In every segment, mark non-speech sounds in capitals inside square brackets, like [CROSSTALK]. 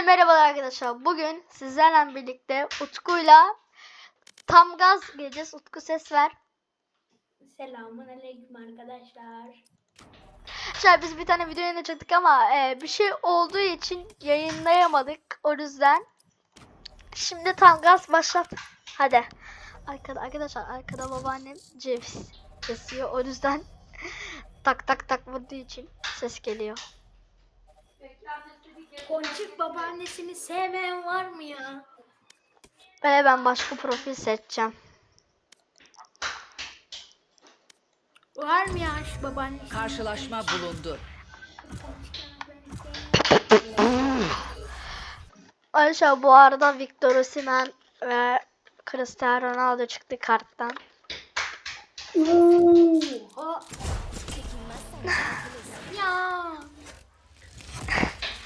Hepinize merhabalar arkadaşlar. Bugün sizlerle birlikte Utku'yla tam gaz geleceğiz. Utku ses ver. Selamun aleyküm arkadaşlar. Şöyle biz bir tane video yayınlayacaktık ama e, bir şey olduğu için yayınlayamadık. O yüzden şimdi tam gaz başlat. Hadi. Arkada arkadaşlar arkada babaannem ceviz kesiyor. O yüzden [LAUGHS] tak tak tak vurduğu için ses geliyor. Ponçik babaannesini sevmeyen var mı ya? Ve ben başka profil seçeceğim. Var mı ya şu babaannesi? Karşılaşma bulundu. Arkadaşlar bu arada Victor Osimhen ve Cristiano Ronaldo çıktı karttan. Oha. [LAUGHS] ya.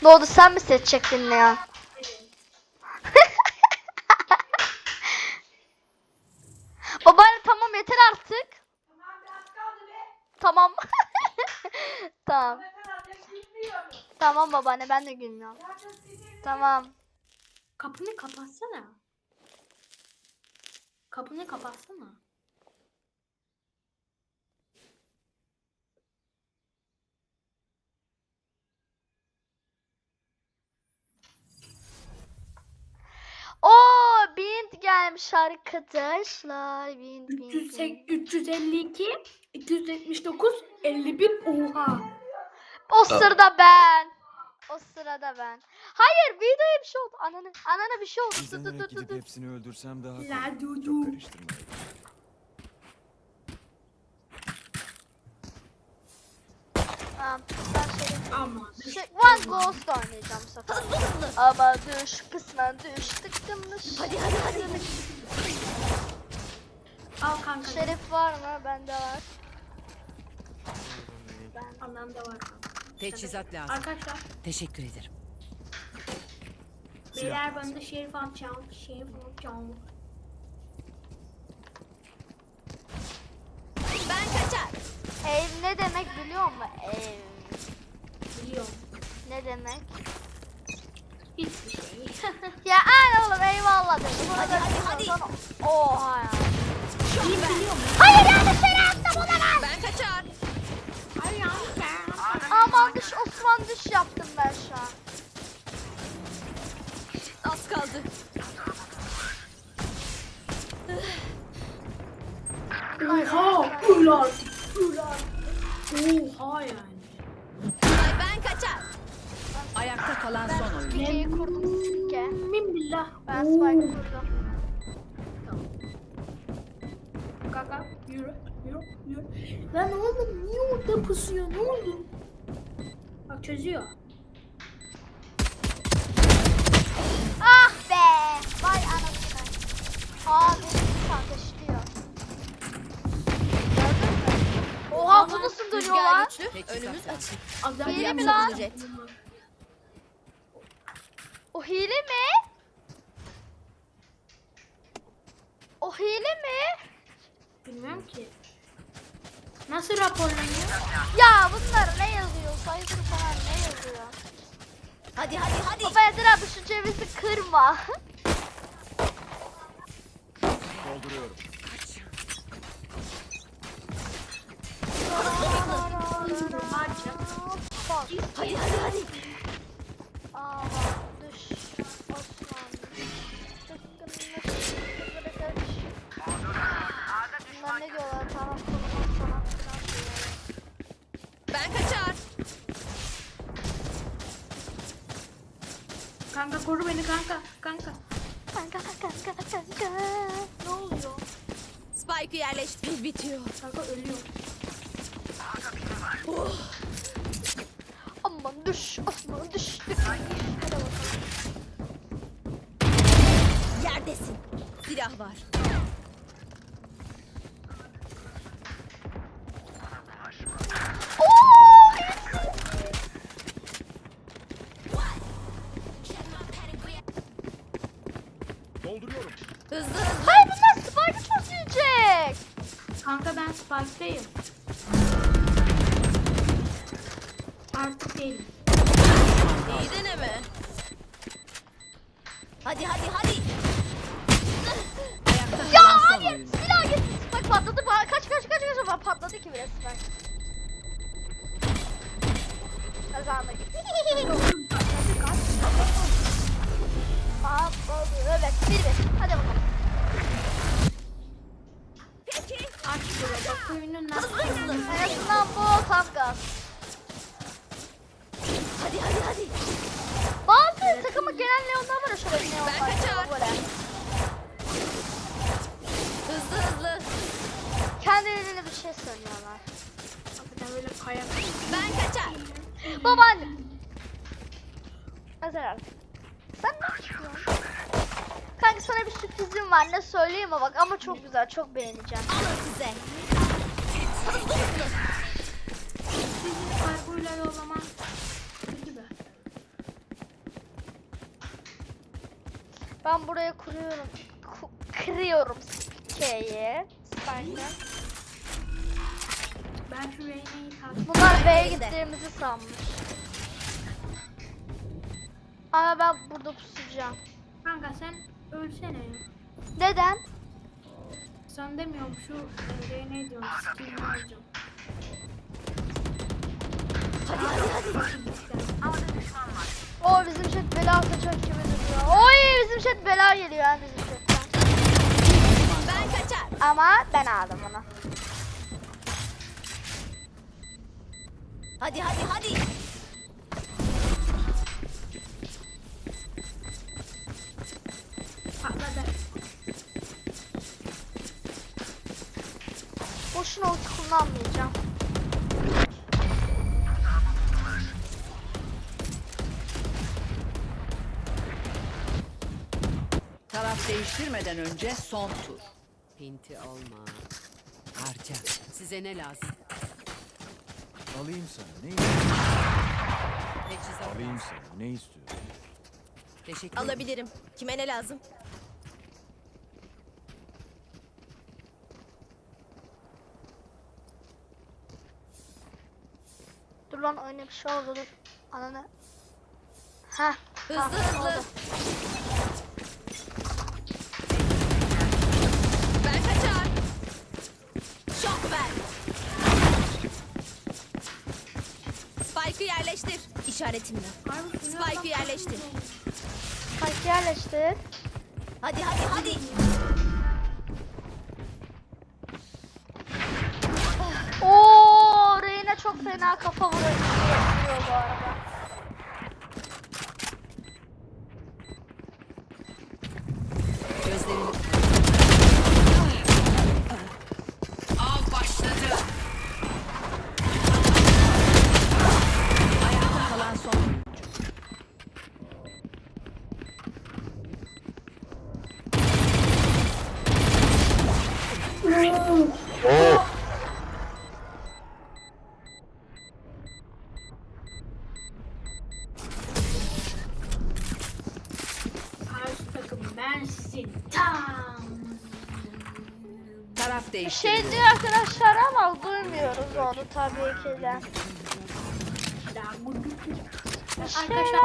Ne oldu sen mi seçecektin ne ya? [LAUGHS] Babaanne tamam yeter artık. Tamam. [LAUGHS] tamam. Tamam babaanne ben de gülmüyorum. Tamam. Kapını kapatsana. Kapını kapatsana. Oo Bint gelmiş arkadaşlar. Bint Bint. Bint. 308 352 279 51 oha. O sırada ben. O sırada ben. Hayır videoya bir şey oldu. Ananı, anana bir şey oldu. Dur dur dur dur. hepsini öldürsem daha La kolay. dudu. Çok karıştırmayın. Tamam. Ben şey... Ama. Şey, One Ghost oynayacağım bu sefer. Ama düş, kısmen düş, tıkkınmış. Hadi hadi hadi. Al kanka. Şerif var mı? Bende var. Ben... Annemde var kanka. Teçhizat lazım. Arkadaşlar. Teşekkür ederim. Beyler ben de şerif alacağım. Şerif alacağım. Ev ne demek biliyor musun? Ev. Biliyorum. Ne demek? Hiçbir şey. [LAUGHS] Ya aynen oğlum eyvallah dedim. Hadi hadi hadi. Oha ya. İyi biliyorum. Hayır yanlış yere attım olamaz. Ben kaçar. Ay yanlış ben. Aman düş Osman düş yaptım ben şu an. Az kaldı. Oha! Ulan! Ulan! Oha yani. ben kaçar. Ayakta kalan son oyun. Spike'yi kurdum Spike. Min billah. Ben Spike'ı kurdum. Kaka yürü yürü yürü. Lan oğlum niye orada pusuyor ne oldu? Bak çözüyor. Ah be! Vay anasını. Aa benim Oha bu nasıl dönüyor lan? Önümüz açık. Hile mi lan? O hile mi? O hile mi? Bilmiyorum ki. Nasıl raporlanıyor? Ya bunlar ne yazıyor? Sayıdır falan ne yazıyor? Hadi hadi hadi. Baba Edir abi şu cevizi kırma. Dolduruyorum. Hadi hadi hadi. Aa düş. Bunlar ne diyorlar? Taraf konumu falan filan diyorlar. Ben kaçar. Kanka koru beni kanka. Kanka. Kanka kanka kanka. Ne oluyor? Spike'ı yerleştir. Bitiyor. Kanka ölüyor. Aman düş. Osman düş. Hadi bakalım. Yerdesin. Silah var. Bak patladı ki biraz bak. Kazandık. Patladı. [LAUGHS] Evet bir bir. Hadi bakalım. Peki. Aç şuraya bak oyunun nasıl. En azından bu tam gaz. Hadi hadi hadi. Bazı takımı genel Leon'dan var şöyle Leon Ben var. kaçar. Hızlı hızlı. Kendilerine bir şey söylüyorlar. Hakikaten böyle kayak. Ben kaçar. [LAUGHS] Babaannem. Mesela sen ne yapıyorsun? Kanka sana bir sürprizim var ne söyleyeyim mi bak ama çok güzel çok beğeneceğim. Alın size. Hızlı hızlı. Sizin kargoyla o zaman gibi. Ben buraya kuruyorum. Ku- kırıyorum K'yi. Spike'ı. Ben şu Reyna'yı. Bunlar B'ye gittiğimizi sanmış. Ama ben burada pusacağım. Kanka sen ölsene ya. Neden? Sen demiyorum şu e, Reyna'yı diyorum. Skinini alacağım. Hadi hadi hadi. O bizim chat bela atacak gibi duruyor. Oy bizim chat bela geliyor yani bizim chatten. Ben kaçar. Ama ben aldım onu. Hadi hadi hadi. Patladı. Boşuna ulti kullanmayacağım. Taraf değiştirmeden önce son tur. Pinti olma. Harca. Size ne lazım? Alayım sana. Ne istiyorsun? Teçhizat Alayım sana. Ne istiyorsun? Teşekkür ederim. Alabilirim. Kime ne lazım? Dur lan oyuna bir şey oldu dur. Ananı. Heh. Hızlı hızlı. İşaretimle. Bak. yerleştir. Spike yerleştir. Hadi hadi hadi. Oo, Reyna çok fena kafa vuruyor bu arada. Değiştirildi. şey diyor arkadaşlar ama duymuyoruz onu tabii ki de. Arkadaşlar.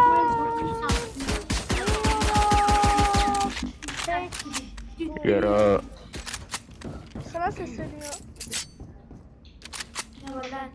Yara. Sana sesleniyor. Ne var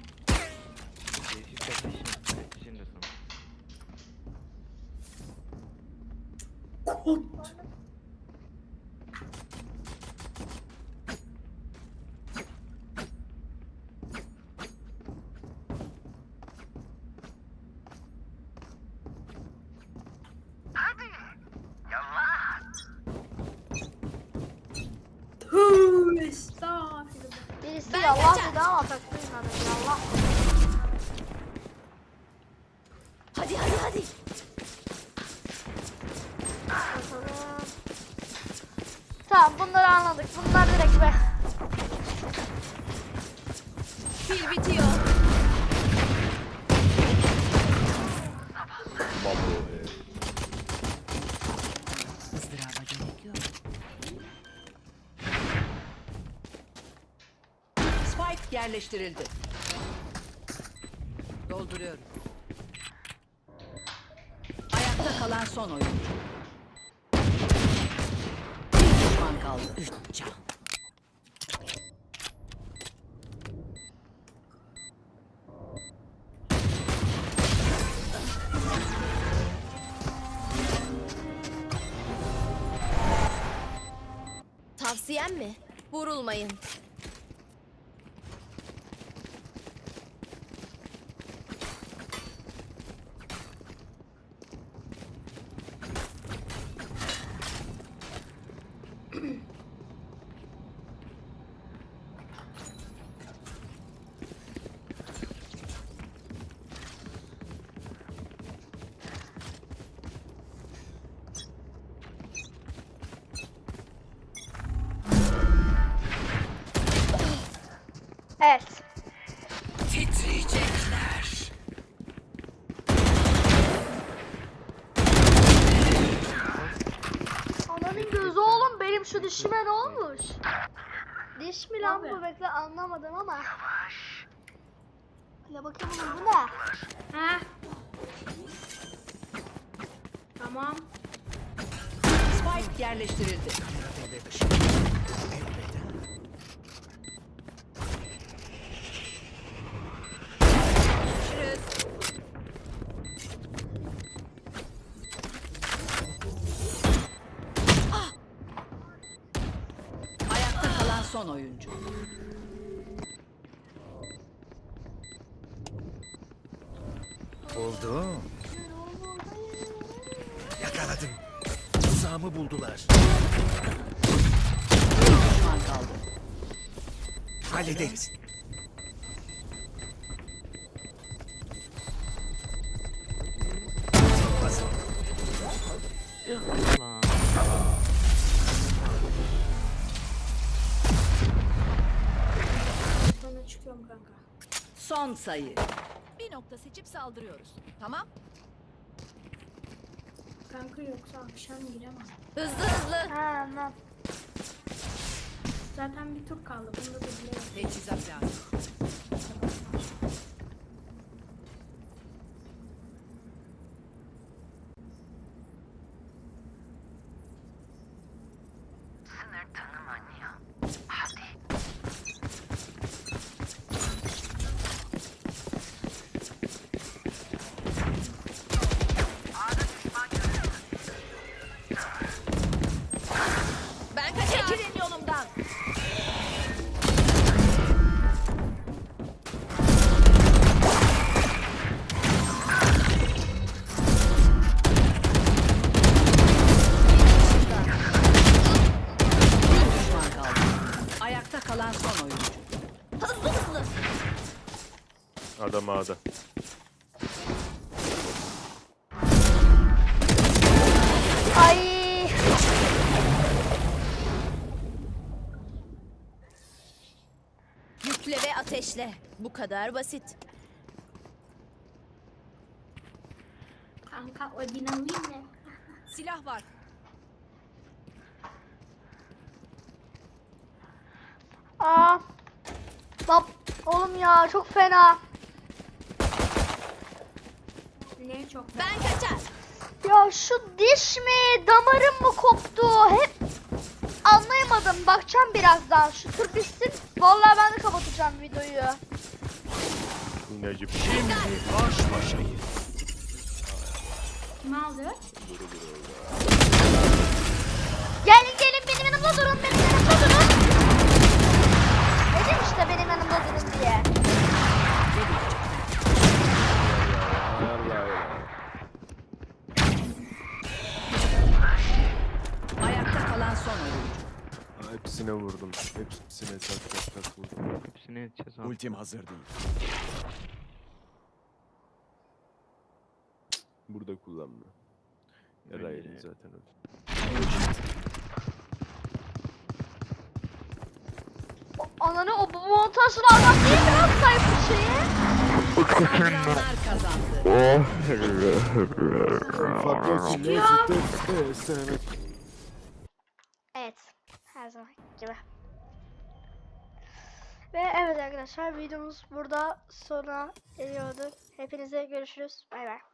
estağfurullah. Birisi Ben Allah kaçar. dedi ama pek duymadım. Allah. Hadi hadi hadi. Bakalım. Tamam bunları anladık. Bunlar direkt be. Pil bitiyor. Yerleştirildi. Dolduruyorum. Ayakta kalan son oyuncu. kaldı. Üç can. Tavsiyem mi? Vurulmayın. Diş mi lan Abi. bu bekle anlamadım ama. Ya bakayım bunun bu ne? Ha? Tamam. Spike yerleştirildi. Görüşürüz. Oldu. Yakaladım. Tuzağımı buldular. Düşman kaldı. Hallederiz. Hazır. Lan. Sonra çıkıyorum kanka. Son sayı. Bir nokta seçip saldırıyoruz. Tamam. Kanka yoksa akşam giremem. Hızlı hızlı. Ha anlam. Zaten bir tur kaldı. Bunda da bile yok. Teçhizat lazım. Ben Ayakta kalan son oyuncu. Hızlı hızlı. Adam ağda. Ay. Yükle ve ateşle. Bu kadar basit. Kanka Odin alayım mı? Silah var. Aa. Bab oğlum ya çok fena. Ne çok Ben kaçar. Ya şu diş mi, damarım mı koptu? Hep anlayamadım. Bakacağım birazdan. Şu tur bitsin. Vallahi ben de kapatacağım videoyu. Necip. Şimdi baş başayız. Kim aldı? Gelin Ultim hazır değil. Burada kullanma. Yara yedin zaten öyle. Ananı o bu montajlı adam değil mi lan sayfa şeyi? Saldıranlar kazandı. [LAUGHS] Evet. Her zaman gibi. Ve evet arkadaşlar videomuz burada sona eriyordu. Hepinize görüşürüz. Bay bay.